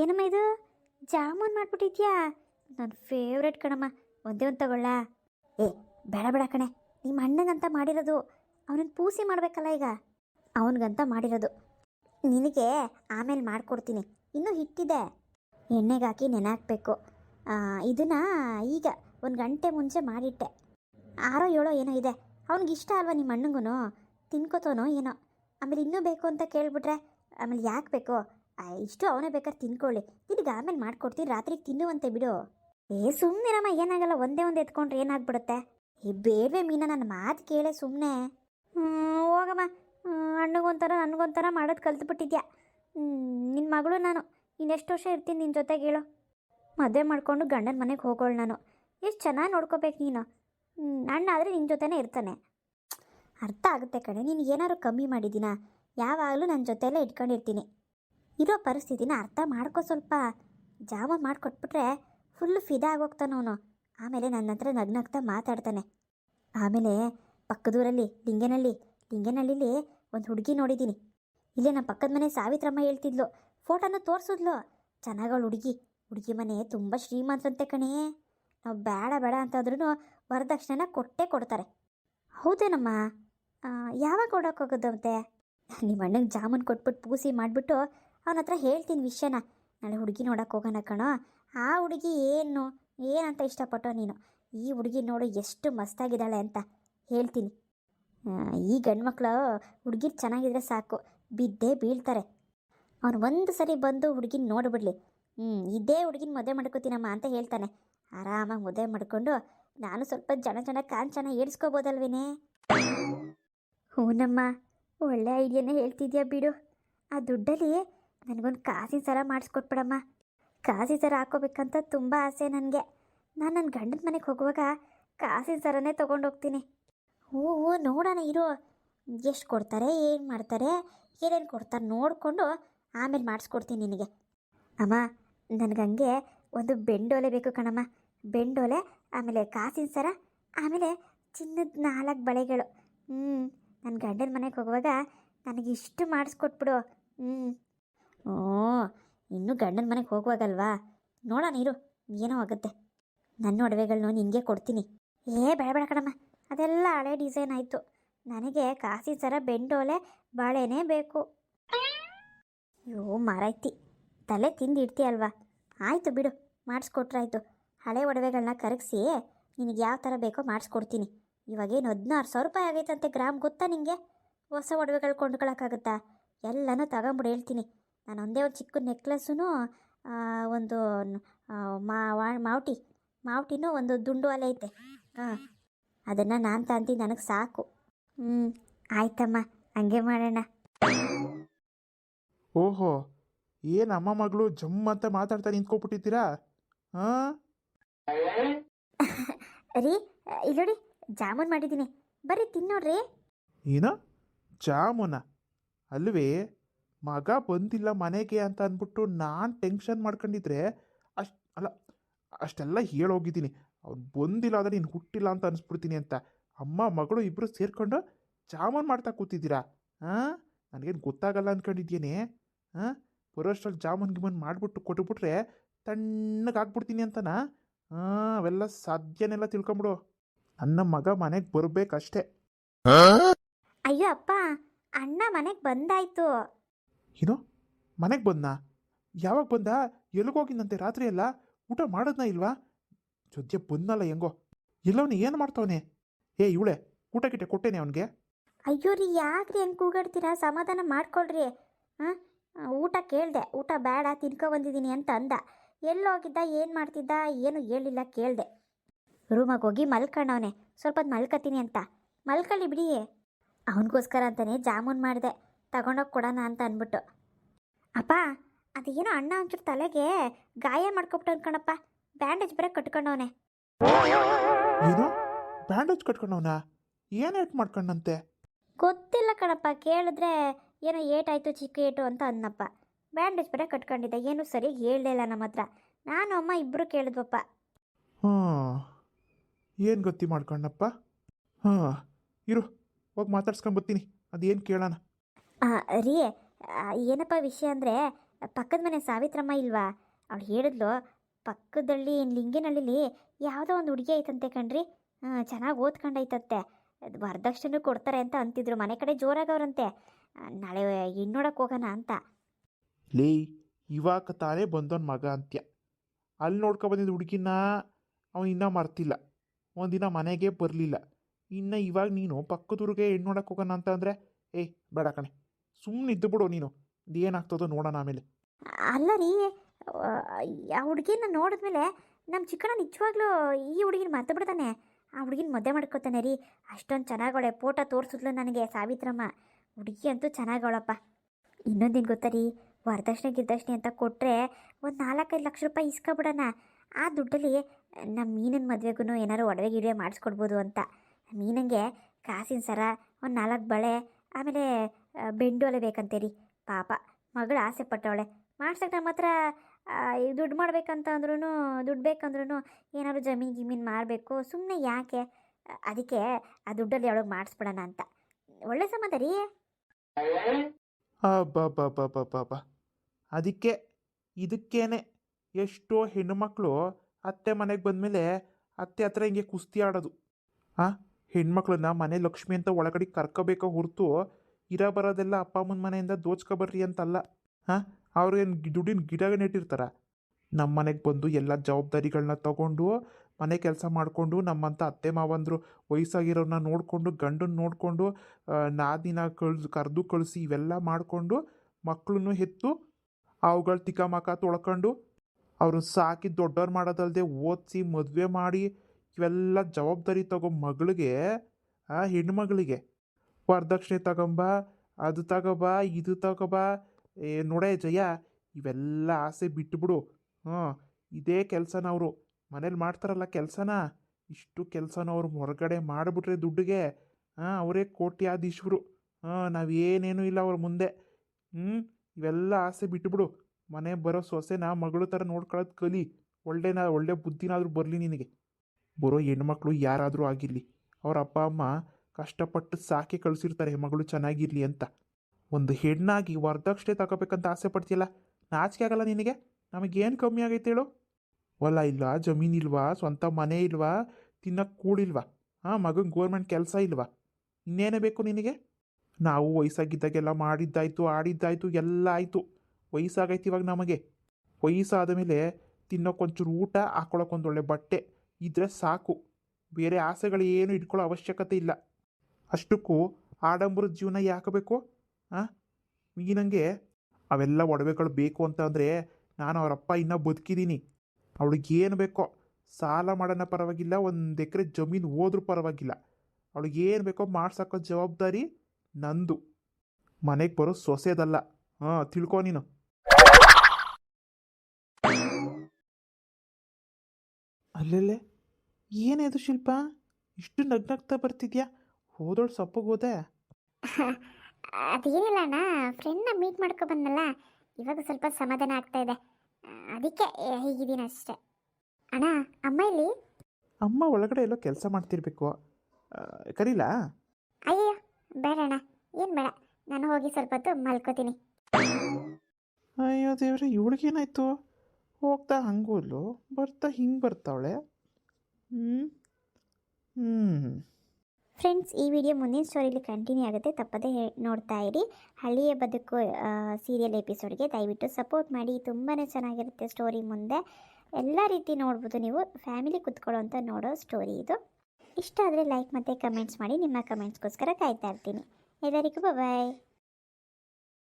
ಏನಮ್ಮ ಇದು? ಜಾಮೂನ್ ಮಾಡ್ಬಿಟ್ಟಿದ್ಯಾ? ನನ್ನ ಫೇವ್ರೇಟ್ ಕಣಮ್ಮ. ಒಂದೇ ಒಂದು ತಗೊಳ್ಳ. ಏ, ಬೇಡ ಬೇಡ ಕಣೆ. ನಿಮ್ಮ ಅಣ್ಣಗಂತ ಮಾಡಿರೋದು ಅವನನ್ನು ಪೂಸಿ ಮಾಡಬೇಕಲ್ಲ ಈಗ. ಅವನಿಗಂತ ಮಾಡಿರೋದು. ನಿನಗೆ ಆಮೇಲೆ ಮಾಡಿಕೊಡ್ತೀನಿ. ಇನ್ನೂ ಹಿಟ್ಟಿದೆ. ಎಣ್ಣೆಗೆ ಹಾಕಿ ನೆನೆ ಹಾಕಬೇಕು ಇದನ್ನು ಈಗ ಒಂದು ಗಂಟೆ ಮುಂಚೆ ಮಾಡಿಟ್ಟೆ. ಆರೋ ಏಳೋ ಏನೋ ಇದೆ. ಅವ್ನಿಗೆ ಇಷ್ಟ ಅಲ್ವಾ ನಿಮ್ಮ ಅಣ್ಣಂಗೂ ತಿನ್ಕೋತೋನೋ ಏನೋ? ಆಮೇಲೆ ಇನ್ನೂ ಬೇಕು ಅಂತ ಕೇಳಿಬಿಟ್ರೆ ಆಮೇಲೆ ಯಾಕೆ ಬೇಕು? ಇಷ್ಟು ಅವನೇ ಬೇಕಾದ್ರೆ ತಿನ್ಕೊಳ್ಳಿ. ನಿನಗೆ ಆಮೇಲೆ ಮಾಡ್ಕೊಡ್ತೀನಿ. ರಾತ್ರಿಗೆ ತಿನ್ನುವಂತೆ ಬಿಡು. ಏ ಸುಮ್ಮನಿರಮ್ಮ ಏನಾಗಲ್ಲ. ಒಂದೇ ಒಂದು ಎತ್ಕೊಂಡ್ರೆ ಏನಾಗ್ಬಿಡುತ್ತೆ? ಈ ಬೇಡವೆ ಮೀನ, ನನ್ನ ಮಾತು ಕೇಳೆ ಸುಮ್ಮನೆ ಹೋಗಮ್ಮ. ಅಣ್ಣಗೊಂಥರ ನನಗೊಂಥರ ಮಾಡೋದು ಕಲ್ತ್ಬಿಟ್ಟಿದ್ಯಾ? ನಿನ್ನ ಮಗಳು ನಾನು. ಇನ್ನೆಷ್ಟು ವರ್ಷ ಇರ್ತೀನಿ ನಿನ್ನ ಜೊತೆಗೆ ಹೇಳು. ಮದುವೆ ಮಾಡಿಕೊಂಡು ಗಂಡನ ಮನೆಗೆ ಹೋಗೋಳು ನಾನು. ಎಷ್ಟು ಚೆನ್ನಾಗಿ ನೋಡ್ಕೋಬೇಕು ನೀನು. ಅಣ್ಣ ಆದರೆ ನಿನ್ನ ಜೊತೆನೇ ಇರ್ತಾನೆ. ಅರ್ಥ ಆಗುತ್ತೆ ಕಣೆ. ನೀನು ಏನಾದ್ರು ಕಮ್ಮಿ ಮಾಡಿದ್ದೀನಾ? ಯಾವಾಗಲೂ ನನ್ನ ಜೊತೆಯಲ್ಲೇ ಇಟ್ಕೊಂಡಿರ್ತೀನಿ. ಇರೋ ಪರಿಸ್ಥಿತಿನ ಅರ್ಥ ಮಾಡ್ಕೋ ಸ್ವಲ್ಪ. ಜಾಮ ಮಾಡಿಕೊಟ್ಬಿಟ್ರೆ ಫುಲ್ ಫಿದಾ ಆಗೋಗ್ತಾನೆ ಅವನು. ಆಮೇಲೆ ನನ್ನ ಹತ್ರ ನಗ್ನಗ್ತಾ ಮಾತಾಡ್ತಾನೆ. ಆಮೇಲೆ ಪಕ್ಕದೂರಲ್ಲಿ ಲಿಂಗೇನಹಳ್ಳಿ ಲಿಂಗೇನಹಳ್ಳಿಲಿ ಒಂದು ಹುಡುಗಿ ನೋಡಿದ್ದೀನಿ. ಇಲ್ಲೇ ನಮ್ಮ ಪಕ್ಕದ ಮನೆ ಸಾವಿತ್ರಮ್ಮ ಹೇಳ್ತಿದ್ಲು. ಫೋಟೋನ ತೋರಿಸಿದ್ಲು. ಚೆನ್ನಾಗವಳು ಹುಡುಗಿ. ಹುಡುಗಿ ಮನೆ ತುಂಬ ಶ್ರೀಮಂತರಂತೆ ಕಣೇ. ನಾವು ಬೇಡ ಬೇಡ ಅಂತಂದ್ರೂ ವರದಕ್ಷಿಣೆನ ಕೊಟ್ಟೇ ಕೊಡ್ತಾರೆ. ಹೌದೇನಮ್ಮ? ಯಾವಾಗ ಕೊಡೋಕ್ಕೋಗೋದಂತೆ ನಿಮ್ಮ ಅಣ್ಣಂಗೆ ಜಾಮೂನ್ ಕೊಟ್ಬಿಟ್ಟು ಪೂಸಿ ಮಾಡಿಬಿಟ್ಟು ಅವನ ಹತ್ರ ಹೇಳ್ತೀನಿ ವಿಷಯನ. ನಾಳೆ ಹುಡುಗಿ ನೋಡೋಕೆ ಹೋಗೋಣ ಕಣೋ. ಆ ಹುಡುಗಿ ಏನು, ಏನಂತ ಇಷ್ಟಪಟ್ಟೋ ನೀನು? ಈ ಹುಡುಗಿ ನೋಡು ಎಷ್ಟು ಮಸ್ತಾಗಿದ್ದಾಳೆ ಅಂತ ಹೇಳ್ತೀನಿ. ಈ ಗಂಡ್ಮಕ್ಳು ಹುಡುಗಿ ಚೆನ್ನಾಗಿದ್ರೆ ಸಾಕು. ಬಿದ್ದೇ ಬೀಳ್ತಾರೆ. ಅವನು ಒಂದು ಸರಿ ಬಂದು ಹುಡುಗಿನ ನೋಡಿಬಿಡ್ಲಿ. ಹ್ಞೂ ಇದೇ ಹುಡುಗಿನ ಮದುವೆ ಮಾಡ್ಕೋತೀನಮ್ಮ ಅಂತ ಹೇಳ್ತಾನೆ. ಆರಾಮಾಗಿ ಮದುವೆ ಮಾಡಿಕೊಂಡು ನಾನು ಸ್ವಲ್ಪ ಜನ ಜನ ಕಾಂಚನ ಏಡ್ಸ್ಕೋಬೋದಲ್ವೇನೆ? ಹ್ಞೂನಮ್ಮ ಒಳ್ಳೆ ಐಡಿಯಾನೇ ಹೇಳ್ತಿದ್ಯಾ ಬಿಡು. ಆ ದುಡ್ಡಲ್ಲಿ ನನಗೊಂದು ಕಾಸಿನ ಸರ ಮಾಡಿಸ್ಕೊಟ್ಬಿಡಮ್ಮ. ಕಾಸಿನ ಸರ ಹಾಕೋಬೇಕಂತ ತುಂಬ ಆಸೆ ನನಗೆ. ನಾನು ನನ್ನ ಗಂಡನ ಮನೆಗೆ ಹೋಗುವಾಗ ಕಾಸಿನ ಸರನೇ ತೊಗೊಂಡೋಗ್ತೀನಿ. ಹ್ಞೂ ನೋಡೋಣ ಇರು. ಎಷ್ಟು ಕೊಡ್ತಾರೆ, ಏನು ಮಾಡ್ತಾರೆ, ಏನೇನು ಕೊಡ್ತಾರೆ ನೋಡಿಕೊಂಡು ಆಮೇಲೆ ಮಾಡಿಸ್ಕೊಡ್ತೀನಿ ನಿನಗೆ. ಅಮ್ಮ, ನನಗೆ ಹಂಗೆ ಒಂದು ಬೆಂಡೋಲೆ ಬೇಕು ಕಣಮ್ಮ. ಬೆಂಡೋಲೆ, ಆಮೇಲೆ ಕಾಸಿನ ಸರ, ಆಮೇಲೆ ಚಿನ್ನದ ನಾಲ್ಕು ಬಳೆಗಳು. ಹ್ಞೂ ನನ್ನ ಗಂಡನ ಮನೆಗೆ ಹೋಗುವಾಗ ನನಗೆ ಇಷ್ಟು ಮಾಡಿಸ್ಕೊಟ್ಬಿಡು. ಹ್ಞೂ ಓ, ಇನ್ನೂ ಗಂಡನ ಮನೆಗೆ ಹೋಗುವಾಗಲ್ವಾ? ನೋಡೋಣ ಇರು, ಏನೋ ಆಗುತ್ತೆ. ನನ್ನ ಒಡವೆಗಳನ್ನು ನಿನಗೆ ಕೊಡ್ತೀನಿ. ಏ, ಬೇಡ ಬೇಡ ಕಣಮ್ಮ. ಅದೆಲ್ಲ ಹಳೆ ಡಿಸೈನ್ ಆಯಿತು. ನನಗೆ ಕಾಸಿ ಸರ ಬೆಂಡೋಲೆ ಬಾಳೆನೇ ಬೇಕು. ಅಯ್ಯೋ ಮಾರಾಯ್ತಿ. ತಲೆ ತಿಂದು ಇಡ್ತೀಯಲ್ವಾ ಆಯಿತು ಬಿಡು, ಮಾಡಿಸ್ಕೊಟ್ರಾಯ್ತು. ಹಳೆ ಒಡವೆಗಳನ್ನ ಕರಗಿಸಿ ನಿನಗೆ ಯಾವ ಥರ ಬೇಕೋ ಮಾಡಿಸ್ಕೊಡ್ತೀನಿ. ಇವಾಗೇನು ಹದಿನಾರು ಸಾವಿರ ರೂಪಾಯಿ ಆಗೈತಂತೆ ಗ್ರಾಮ್ ಗೊತ್ತಾ ನಿನಗೆ ಹೊಸ ಒಡವೆಗಳು ಕೊಂಡ್ಕೊಳಕ್ಕಾಗುತ್ತಾ? ಎಲ್ಲನೂ ತಗೊಂಬಿಡು ಹೇಳ್ತೀನಿ. ನಾನು ಒಂದೇ ಒಂದು ಚಿಕ್ಕ ನೆಕ್ಲೆಸ್ಸೂ ಒಂದು ಆ, ಮಾ ವಾ- ಮಾವಟಿ ಮಾವಟಿನೂ ಒಂದು ದುಂಡು ಅಲೆ ಐತೆ. ಹಾಂ ಅದನ್ನು ನಾನು ತಂದು ನನಗೆ ಸಾಕು. ಹ್ಞೂ ಆಯ್ತಮ್ಮ ಹಂಗೆ ಮಾಡೋಣ. ಓಹೋ ಏನು ಅಮ್ಮ ಮಗಳು ಜಮ್ ಅಂತ ಮಾತಾಡ್ತಾ ನಿಂತ್ಕೊಬಿಟ್ಟಿದ್ದೀರಾ? ಹಾಂ? ರೀ ಇಲ್ಲೋಡಿ ಜಾಮೂನ್ ಮಾಡಿದ್ದೀನಿ. ಬರ್ರಿ ತಿನ್ನೋಡ್ರಿ. ಏನು? ಜಾಮೂನ? ಅಲ್ವೇ? ಮಗ ಬಂದಿಲ್ಲ ಮನೆಗೆ ಅಂತ ಅಂದ್ಬಿಟ್ಟು ನಾನು ಟೆನ್ಷನ್ ಮಾಡ್ಕೊಂಡಿದ್ರೆ ಅಷ್ಟು ಅಲ್ಲ ಅಷ್ಟೆಲ್ಲ ಹೇಳೋಗಿದ್ದೀನಿ. ಅವ್ನು ಬಂದಿಲ್ಲ ಅಂದರೆ ನೀನು ಹುಟ್ಟಿಲ್ಲ ಅಂತ ಅನಿಸ್ಬಿಡ್ತೀನಿ ಅಂತ. ಅಮ್ಮ ಮಗಳು ಇಬ್ಬರು ಸೇರ್ಕೊಂಡು ಜಾಮೂನ್ ಮಾಡ್ತಾ ಕೂತಿದ್ದೀರಾ? ಹಾಂ ನನಗೇನು ಗೊತ್ತಾಗಲ್ಲ ಅಂದ್ಕೊಂಡಿದ್ಯೇನೆ ಹಾಂ ಬರೋಷ್ಟ್ರಲ್ಲಿ ಜಾಮೂನ್ ಗಿಮೂನ್ ಮಾಡಿಬಿಟ್ಟು ಕೊಟ್ಬಿಟ್ರೆ ತಣ್ಣಗೆ ಹಾಕ್ಬಿಡ್ತೀನಿ ಅಂತನಾ? ಹಾಂ ಅವೆಲ್ಲ ಸಾಧ್ಯನೆಲ್ಲ ತಿಳ್ಕೊಂಬಿಡು. ನನ್ನ ಮಗ ಮನೆಗೆ ಬರಬೇಕಷ್ಟೇ. ಅಯ್ಯೋ ಅಪ್ಪ ಅಣ್ಣ ಮನೆಗೆ ಬಂದಾಯ್ತು. ಏನು? ಮನೆಗೆ ಬಂದ ಯಾವಾಗ ಬಂದ? ಎಲ್ಲಿಗೋಗಿನಂತೆ ರಾತ್ರಿ ಎಲ್ಲ? ಊಟ ಮಾಡೋದ್ನ ಇಲ್ವಾ? ಸದ್ಯ ಬಂದಲ್ಲ ಹೆಂಗೋ. ಎಲ್ಲವನು ಏನು ಮಾಡ್ತಾವನೆ? ಏ, ಇವಳೆ, ಊಟ ಗಿಟ ಕೊಟ್ಟೇನೆ ಅವನಿಗೆ? ಅಯ್ಯೋ ರೀ, ಯಾಕ್ರಿ ಹೆಂಗೆ ಕೂಗಾಡ್ತೀರಾ? ಸಮಾಧಾನ ಮಾಡ್ಕೊಳ್ರಿ. ಹಾಂ ಊಟ ಕೇಳಿದೆ. ಊಟ ಬೇಡ ತಿನ್ಕೊ ಬಂದಿದ್ದೀನಿ ಅಂತ ಅಂದ. ಎಲ್ಲೋಗಿದ್ದ, ಏನು ಮಾಡ್ತಿದ್ದ, ಏನು ಹೇಳಿಲ್ಲ, ಕೇಳಿದೆ. ರೂಮಾಗ ಹೋಗಿ ಮಲ್ಕೊಂಡವನೆ ಸ್ವಲ್ಪ ಹೊತ್ತು ಮಲ್ಕತೀನಿ ಅಂತ. ಮಲ್ಕೊಳ್ಳಿ ಬಿಡಿ. ಅವನಿಗೋಸ್ಕರ ಅಂತಲೇ ಜಾಮೂನ್ ಮಾಡಿದೆ. ತಗೊಂಡೋಗಿ ಕೊಡೋಣ ಅಂತ ಅಂದ್ಬಿಟ್ಟು. ಅಪ್ಪ ಅದೇನೋ ಅಣ್ಣ ಒಂಚೂರು ತಲೆಗೆ ಗಾಯ ಮಾಡ್ಕೊಬಿಟ್ಟು ಅನ್ಕಣಪ್ಪ ಬ್ಯಾಂಡೇಜ್ ಬೇರೆ ಕಟ್ಕೊಂಡವನೆ. ಏನು? ಬ್ಯಾಂಡೇಜ್ ಕಟ್ಕೊಂಡವನ? ಏನು ಏಟ್ ಮಾಡ್ಕೊಂಡಂತೆ? ಗೊತ್ತಿಲ್ಲ ಕಣಪ್ಪ ಕೇಳಿದ್ರೆ ಏನೋ ಏಟಾಯ್ತು ಚಿಕ್ಕ ಏಟು ಅಂತ ಅನ್ನಪ್ಪ ಬ್ಯಾಂಡೇಜ್ ಬೇರೆ ಕಟ್ಕೊಂಡಿದ್ದೆ ಏನು ಸರಿಯಾಗಿ ಇಲ್ಲ ನಮ್ಮ ಹತ್ರ. ನಾನು ಅಮ್ಮ ಇಬ್ಬರು ಕೇಳಿದ್ವಪ್ಪ. ಹ್ಞೂ ಏನು ಗೊತ್ತಿ ಮಾಡ್ಕೊಂಡಪ್ಪ? ಹಾಂ ಇರು ಹೋಗಿ ಮಾತಾಡ್ಸ್ಕೊಂಬತ್ತೀನಿ ಅದೇನು ಕೇಳೋಣ. ರೀ ಏನಪ್ಪ ವಿಷಯ ಅಂದರೆ, ಪಕ್ಕದ ಮನೆ ಸಾವಿತ್ರಮ್ಮ ಇಲ್ವಾ? ಅವಳು ಹೇಳಿದ್ಲು ಪಕ್ಕದಲ್ಲಿ ಲಿಂಗೇನಹಳ್ಳಿಲಿ ಯಾವುದೋ ಒಂದು ಹುಡುಗಿ ಐತಂತೆ ಕಣ್ರಿ. ಚೆನ್ನಾಗಿ ಓದ್ಕೊಂಡೈತಂತೆ. ಅದು ವರದಕ್ಷಿಣೆ ಕೊಡ್ತಾರೆ ಅಂತ ಅಂತಿದ್ರು, ಮನೆ ಕಡೆ ಜೋರಾಗವ್ರಂತೆ. ನಾಳೆ ಹೆಣ್ಣೋಡಕ್ಕೆ ಹೋಗೋಣ ಅಂತ. ಲೇ, ಇವಾಗ ತಾನೇ ಬಂದವನ ಮಗ ಅಂತ್ಯ. ಅಲ್ಲಿ ನೋಡ್ಕೊ ಬಂದಿದ್ದ ಹುಡುಗಿನ ಅವನು ಇನ್ನೂ ಮರ್ತಿಲ್ಲ. ಒಂದಿನ ಮನೆಗೆ ಬರಲಿಲ್ಲ. ಇನ್ನು ಇವಾಗ ನೀನು ಪಕ್ಕದೂರಿಗೆ ಹೆಣ್ಣು ನೋಡಕ್ಕೆ ಹೋಗೋಣ ಅಂತ ಅಂದರೆ ಏಯ್ ಬೇಡ ಕಣೆ. ಸುಮ್ಮನೆ ಇದ್ದು ಬಿಡು ನೀನು. ಏನಾಗ್ತದೋ ನೋಡೋಣ ಆಮೇಲೆ. ಅಲ್ಲ ರೀ ಆ ಹುಡುಗಿನ ನೋಡಿದ್ಮೇಲೆ ನಮ್ಮ ಚಿಕ್ಕಣ್ಣ ನಿಜವಾಗ್ಲೂ ಈ ಹುಡುಗಿನ ಮರ್ತು ಬಿಡ್ತಾನೆ ಆ ಹುಡುಗಿನ ಮದುವೆ ಮಾಡ್ಕೋತಾನೆ ರೀ. ಅಷ್ಟೊಂದು ಚೆನ್ನಾಗವಳೆ ಫೋಟೋ ತೋರಿಸಿದ್ಲು ನನಗೆ ಸಾವಿತ್ರಮ್ಮ. ಹುಡುಗಿ ಅಂತೂ ಚೆನ್ನಾಗವಳಪ್ಪ ಇನ್ನೊಂದೇನು ಗೊತ್ತಾ ರೀ, ವರದಕ್ಷಿಣೆ ಗಿರ್ದಕ್ಷಿಣೆ ಅಂತ ಕೊಟ್ಟರೆ ಒಂದು ನಾಲ್ಕೈದು ಲಕ್ಷ ರೂಪಾಯಿ ಇಸ್ಕೊಬಿಡೋಣ. ಆ ದುಡ್ಡಲ್ಲಿ ನಮ್ಮ ಮೀನಿನ ಮದುವೆಗೂ ಏನಾದ್ರು ಒಡವೆ ಗಿಡವೆ ಮಾಡಿಸ್ಕೊಡ್ಬೋದು ಅಂತ. ಮೀನಂಗೆ ಕಾಸಿನ ಸರ, ಒಂದು ನಾಲ್ಕು ಬಳೆ, ಆಮೇಲೆ ಆ, ಬೆಂಡು ಒಲೆ ಬೇಕಂತೆ ರೀ ಪಾಪ ಮಗಳು ಆಸೆ ಪಟ್ಟವಳೆ. ಮಾಡ್ಸಕ್ಕೆ ನಮ್ಮ ಹತ್ರ ದುಡ್ಡು ಮಾಡ್ಬೇಕಂತ ಅಂದ್ರೂ ದುಡ್ಡು ಬೇಕಂದ್ರೂ ಏನಾದ್ರು ಜಮೀನು ಗಿಮೀನು ಮಾರಬೇಕು. ಸುಮ್ಮನೆ ಯಾಕೆ? ಅದಕ್ಕೆ ಆ ದುಡ್ಡಲ್ಲಿ ಯಾವಾಗ ಮಾಡಿಸ್ಬಿಡೋಣ ಅಂತ. ಒಳ್ಳೆ ಸಂಬಂಧ ರೀ. ಅದಕ್ಕೆ ಇದಕ್ಕೇನೆ ಎಷ್ಟೋ ಹೆಣ್ಣುಮಕ್ಕಳು ಅತ್ತೆ ಮನೆಗೆ ಬಂದಮೇಲೆ ಅತ್ತೆ ಹತ್ರ ಹಿಂಗೆ ಕುಸ್ತಿ ಆಡೋದು. ಆ ಹೆಣ್ಮಕ್ಳನ್ನ ಮನೆ ಲಕ್ಷ್ಮಿ ಅಂತ ಒಳಗಡೆ ಕರ್ಕೋಬೇಕೋ ಹೊರತು ಇರ ಬರೋದೆಲ್ಲ ಅಪ್ಪ ಅಮ್ಮನ ಮನೆಯಿಂದ ದೋಚ್ಕೊಬರ್ರಿ ಅಂತಲ್ಲ, ಹಾಂ? ಅವ್ರೇನು ದುಡ್ಡಿನ ಗಿಡ ನೆಟ್ಟಿರ್ತಾರೆ? ನಮ್ಮ ಮನೆಗೆ ಬಂದು ಎಲ್ಲ ಜವಾಬ್ದಾರಿಗಳನ್ನ ತಗೊಂಡು, ಮನೆ ಕೆಲಸ ಮಾಡಿಕೊಂಡು ನಮ್ಮಂಥ ಅತ್ತೆ ಮಾವಂದರು ವಯಸ್ಸಾಗಿರೋರನ್ನ ನೋಡಿಕೊಂಡು ಗಂಡನ್ನ ನೋಡಿಕೊಂಡು ನಾದಿನ ಕಳ್ಸಿ, ಕರೆದು ಕಳಿಸಿ ಇವೆಲ್ಲ ಮಾಡಿಕೊಂಡು ಮಕ್ಕಳನ್ನು ಹೆತ್ತು ಅವುಗಳ ತಿಕ್ಕಮಕ ತೊಳ್ಕೊಂಡು ಅವರು ಸಾಕಿ ದೊಡ್ಡವ್ರು ಮಾಡೋದಲ್ಲದೆ ಓದಿಸಿ ಮದುವೆ ಮಾಡಿ ಇವೆಲ್ಲ ಜವಾಬ್ದಾರಿ ತಗೋ ಮಗಳಿಗೆ ಹೆಣ್ಮಗಳಿಗೆ ವರದಕ್ಷಿಣೆ ತಗೊಂಬ, ಅದು ತಗೋಬ, ಇದು ತಗೋಬ, ಏ ನೋಡೇ ಜಯ, ಇವೆಲ್ಲ ಆಸೆ ಬಿಟ್ಟುಬಿಡು ಹಾಂ ಇದೇ ಕೆಲಸನ ಅವರು. ಮನೇಲಿ ಮಾಡ್ತಾರಲ್ಲ ಕೆಲಸನ? ಇಷ್ಟು ಕೆಲಸನ ಅವ್ರು ಹೊರಗಡೆ ಮಾಡಿಬಿಟ್ರೆ ದುಡ್ಡಿಗೆ. ಹಾಂ, ಅವರೇ ಕೋಟ್ಯಾಧೀಶ್ವರು. ಹಾಂ ನಾವೇನೇನೂ ಇಲ್ಲ ಅವ್ರ ಮುಂದೆ. ಹ್ಞೂ, ಇವೆಲ್ಲ ಆಸೆ ಬಿಟ್ಟುಬಿಡು ಮನೆ ಬರೋ ಸೊಸೆನ ಮಗಳು ಥರ ನೋಡ್ಕೊಳ್ಳೋದು ಕಲಿ. ಒಳ್ಳೆನ, ಒಳ್ಳೆ ಬುದ್ಧಿನಾದರೂ ಬರಲಿ ನಿನಗೆ. ಬರೋ ಹೆಣ್ಮಕ್ಳು ಯಾರಾದರೂ ಆಗಿರಲಿ. ಅವ್ರ ಅಪ್ಪ, ಅಮ್ಮ ಕಷ್ಟಪಟ್ಟು ಸಾಕಿ ಕಳಿಸಿರ್ತಾರೆ, ಮಗಳು ಚೆನ್ನಾಗಿರಲಿ ಅಂತ. ಒಂದು ಹೆಣ್ಣಾಗಿ ವರದಕ್ಷಿಣೆ ತಗೋಬೇಕಂತ ಆಸೆ ಪಡ್ತೀಯಲ್ಲ, ನಾಚಿಕೆ ಆಗಲ್ಲ ನಿನಗೆ? ನಮಗೇನು ಕಮ್ಮಿ ಆಗೈತೆ ಹೇಳು? ಹೊಲ ಇಲ್ಲ ಜಮೀನಿಲ್ವಾ ಸ್ವಂತ ಮನೆ ಇಲ್ವಾ ತಿನ್ನಕ್ಕೆ ಕೂಡಿಲ್ವಾ ಹಾಂ ಮಗನ ಗೋರ್ಮೆಂಟ್ ಕೆಲಸ ಇಲ್ವಾ? ಇನ್ನೇನು ಬೇಕು ನಿನಗೆ? ನಾವು ವಯಸ್ಸಾಗಿದ್ದಾಗೆಲ್ಲ ಮಾಡಿದ್ದಾಯ್ತು, ಆಡಿದ್ದಾಯಿತು, ಎಲ್ಲ ಆಯಿತು. ವಯಸ್ಸಾಗೈತೆ ಇವಾಗ ನಮಗೆ. ವಯಸ್ಸಾದ ಮೇಲೆ ತಿನ್ನೋಕ್ಕೊಂಚೂರು ಊಟ ಹಾಕೊಳ್ಳೋಕೊಂದೊಳ್ಳೆ ಬಟ್ಟೆ ಇದ್ರೆ ಸಾಕು. ಬೇರೆ ಆಸೆಗಳು ಏನು ಇಟ್ಕೊಳ್ಳೋ ಅವಶ್ಯಕತೆ ಇಲ್ಲ. ಅಷ್ಟಕ್ಕೂ ಆಡಂಬರದ ಜೀವನ ಯಾಕೆ ಬೇಕು? ಹಾಂ ಈಗಿನಂಗೆ ಅವೆಲ್ಲ ಒಡವೆಗಳು ಬೇಕು ಅಂತ ಅಂದರೆ ನಾನು ಅವರಪ್ಪ ಇನ್ನೂ ಬದುಕಿದ್ದೀನಿ ಅವಳಿಗೆ ಏನು ಬೇಕೋ ಸಾಲ ಮಾಡೋಣ ಪರವಾಗಿಲ್ಲ, ಒಂದು ಎಕರೆ ಜಮೀನು ಹೋದ್ರೂ ಪರವಾಗಿಲ್ಲ. ಅವಳಿಗೆ ಏನು ಬೇಕೋ ಮಾಡ್ಸಕ್ಕೋ ಜವಾಬ್ದಾರಿ ನಂದು. ಮನೆಗೆ ಬರೋ ಸೊಸೆದಲ್ಲ. ಹಾಂ ತಿಳ್ಕೊ ನೀನು. ಅಲ್ಲಲ್ಲೇ ಏನೇದು ಶಿಲ್ಪ? ಇಷ್ಟು ನಗ್ನಗ್ತಾ ಬರ್ತಿದ್ಯಾ? ಹೋದೋಳು ಸಪ್ಪಗೋದೆ? ಅದೇನಿಲ್ಲ ಅಣ್ಣ ಫ್ರೆಂಡ್ನ ಮೀಟ್ ಮಾಡ್ಕೊ ಬಂದಲ್ಲ ಇವಾಗ ಸ್ವಲ್ಪ ಸಮಾಧಾನ ಆಗ್ತಾ ಇದೆ. ಅದಕ್ಕೆ ಹೀಗಿದ್ದೀನಿ ಅಷ್ಟೆ. ಅಣ್ಣ ಅಮ್ಮ ಇಲ್ಲಿ ಅಮ್ಮ ಒಳಗಡೆ ಎಲ್ಲೋ ಕೆಲಸ ಮಾಡ್ತಿರ್ಬೇಕು. ಕರೀಲ? ಅಯ್ಯೋ ಬೇಡ ಅಣ್ಣ ಏನು ಬೇಡ. ನಾನು ಹೋಗಿ ಸ್ವಲ್ಪ ಹೊತ್ತು ಮಲ್ಕೋತೀನಿ. ಅಯ್ಯೋ ದೇವ್ರೆ ಇವಳಿಗೇನಾಯ್ತು? ಹೋಗ್ತಾ ಹಂಗೋಲು ಬರ್ತಾ ಹಿಂಗೆ ಬರ್ತಾವಳೆ? ಹ್ಞೂ ಹ್ಞೂ ಫ್ರೆಂಡ್ಸ್, ಈ ವಿಡಿಯೋ ಮುಂದಿನ ಸ್ಟೋರಿಲಿ ಕಂಟಿನ್ಯೂ ಆಗುತ್ತೆ. ತಪ್ಪದೇ ನೋಡ್ತಾ ಇರಿ. ಹಳ್ಳಿಯ ಬದುಕು ಸೀರಿಯಲ್ ಎಪಿಸೋಡ್ಗೆ ದಯವಿಟ್ಟು ಸಪೋರ್ಟ್ ಮಾಡಿ. ತುಂಬಾ ಚೆನ್ನಾಗಿರುತ್ತೆ ಸ್ಟೋರಿ ಮುಂದೆ. ಎಲ್ಲ ರೀತಿ ನೋಡ್ಬೋದು ನೀವು. ಫ್ಯಾಮಿಲಿ ಕುತ್ಕೊಳ್ಳೋ ಅಂತ ನೋಡೋ ಸ್ಟೋರಿ ಇದು. ಇಷ್ಟ ಆದರೆ ಲೈಕ್ ಮತ್ತು ಕಮೆಂಟ್ಸ್ ಮಾಡಿ. ನಿಮ್ಮ ಕಮೆಂಟ್ಸ್ಗೋಸ್ಕರ ಕಾಯ್ತಾ ಇರ್ತೀನಿ. ಎಲ್ಲರಿಗೂ ಬಾಯ್